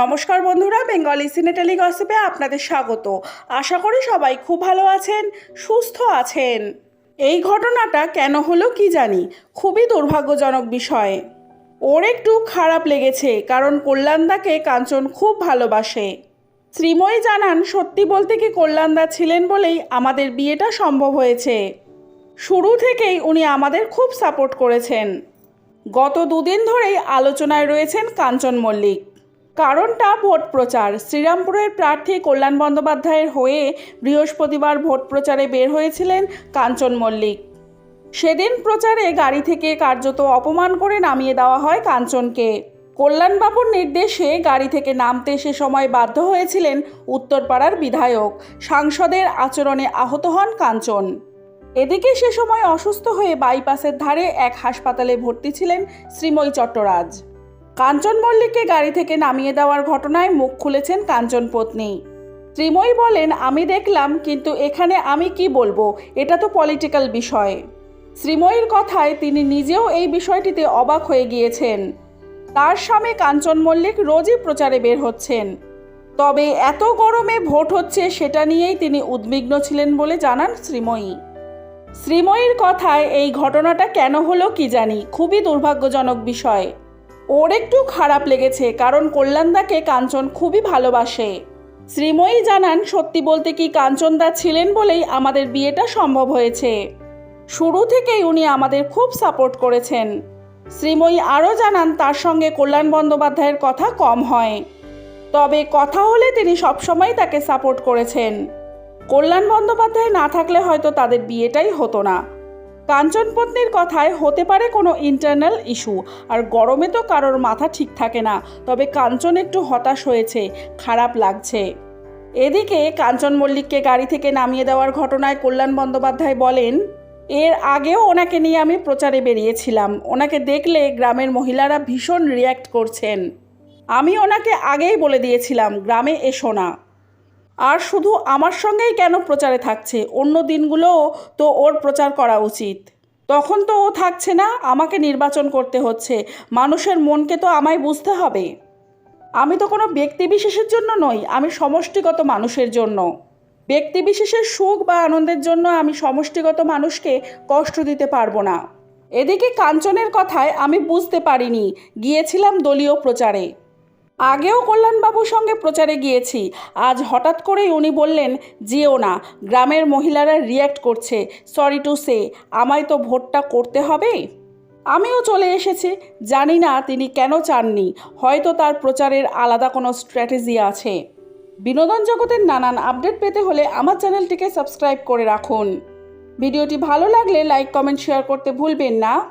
নমস্কার বন্ধুরা, বেঙ্গলি সিনেটালি গসিপে আপনাদের স্বাগত। আশা করি সবাই খুব ভালো আছেন, সুস্থ আছেন। এই ঘটনাটা কেন হলো কি জানি, খুবই দুর্ভাগ্যজনক বিষয়। ওর একটু খারাপ লেগেছে, কারণ কল্যাণদাকে কাঞ্চন খুব ভালোবাসে। শ্রীময়ী জানান, সত্যি বলতে কি কল্যাণদা ছিলেন বলেই আমাদের বিয়েটা সম্ভব হয়েছে। শুরু থেকেই উনি আমাদের খুব সাপোর্ট করেছেন। গত দুদিন ধরেই আলোচনায় রয়েছেন কাঞ্চন মল্লিক। কারণটা ভোট প্রচার। শ্রীরামপুরের প্রার্থী কল্যাণ বন্দ্যোপাধ্যায়ের হয়ে বৃহস্পতিবার ভোট প্রচারে বের হয়েছিলেন কাঞ্চন মল্লিক। সেদিন প্রচারে গাড়ি থেকে কার্যত অপমান করে নামিয়ে দেওয়া হয় কাঞ্চনকে। কল্যাণবাবুর নির্দেশে গাড়ি থেকে নামতে সে সময় বাধ্য হয়েছিলেন উত্তরপাড়ার বিধায়ক। সাংসদের আচরণে আহত হন কাঞ্চন। এদিকে সে সময় অসুস্থ হয়ে বাইপাসের ধারে এক হাসপাতালে ভর্তি ছিলেন শ্রীময়ী চট্টরাজ। কাঞ্চন মল্লিককে গাড়ি থেকে নামিয়ে দেওয়ার ঘটনায় মুখ খুলেছেন কাঞ্চন পত্নী। শ্রীময়ী বলেন, আমি দেখলাম, কিন্তু এখানে আমি কি বলব? এটা তো পলিটিক্যাল বিষয়। শ্রীময়ীর কথায় তিনি নিজেও এই বিষয়টিতে অবাক হয়ে গিয়েছেন। তার স্বামী কাঞ্চন মল্লিক রোজই প্রচারে বের হচ্ছেন। তবে এত গরমে ভোট হচ্ছে সেটা নিয়েই তিনি উদ্বিগ্ন ছিলেন বলে জানান শ্রীময়ী শ্রীময়ীর কথায় এই ঘটনাটা কেন হলো কি জানি খুবই দুর্ভাগ্যজনক বিষয়। ওর একটু খারাপ লেগেছে, কারণ কল্যাণদাকে কাঞ্চন খুবই ভালোবাসে। শ্রীময়ী জানান, সত্যি বলতে কি কাঞ্চনদা ছিলেন বলেই আমাদের বিয়েটা সম্ভব হয়েছে। শুরু থেকেই উনি আমাদের খুব সাপোর্ট করেছেন। শ্রীময়ী আরও জানান, তার সঙ্গে কল্যাণ বন্দ্যোপাধ্যায়ের কথা কম হয়। তবে কথা হলে তিনি সবসময় তাকে সাপোর্ট করেছেন। কল্যাণ বন্দ্যোপাধ্যায় না থাকলে হয়তো তাদের বিয়েটাই হতো না। কাঞ্চন পত্নীর কথায় হতে পারে কোনো ইন্টারনাল ইস্যু আর গরমে তো কারোর মাথা ঠিক থাকে না, তবে কাঞ্চন একটু হতাশ হয়েছে, খারাপ লাগছে। এদিকে কাঞ্চন মল্লিককে গাড়ি থেকে নামিয়ে দেওয়ার ঘটনায় কল্যাণ বন্দ্যোপাধ্যায় বলেন, এর আগেও ওনাকে নিয়ে আমি প্রচারে বেরিয়েছিলাম। ওনাকে দেখলে গ্রামের মহিলারা ভীষণ রিয়্যাক্ট করছেন। আমি ওনাকে আগেই বলে দিয়েছিলাম, গ্রামে এসো না। আর শুধু আমার সঙ্গেই কেন প্রচারে থাকছে? অন্য দিনগুলোও তো ওর প্রচার করা উচিত। তখন তো ও থাকছে না, আমাকে নির্বাচন করতে হচ্ছে। মানুষের মনকে তো আমায় বুঝতে হবে। আমি তো কোনো ব্যক্তি বিশেষের জন্য নই, আমি সমষ্টিগত মানুষের জন্য। ব্যক্তি বিশেষের সুখ বা আনন্দের জন্য আমি সমষ্টিগত মানুষকে কষ্ট দিতে পারব না। এদিকে কাঞ্চনের কথায় আমি বুঝতে পারিনি, গিয়েছিলাম দলীয় প্রচারে। আগেও কল্যাণবাবুর সঙ্গে প্রচারে গিয়েছি। আজ হঠাৎ করেই উনি বললেন, যেও না, গ্রামের মহিলারা রিয়্যাক্ট করছে। সরি টু সে আমায় তো ভোটটা করতে হবে? আমিও চলে এসেছি। জানি না তিনি কেন চাননি। হয়তো তার প্রচারের আলাদা কোনো স্ট্র্যাটেজি আছে। বিনোদন জগতের নানান আপডেট পেতে হলে আমার চ্যানেলটিকে সাবস্ক্রাইব করে রাখুন। ভিডিওটি ভালো লাগলে লাইক কমেন্ট শেয়ার করতে ভুলবেন না।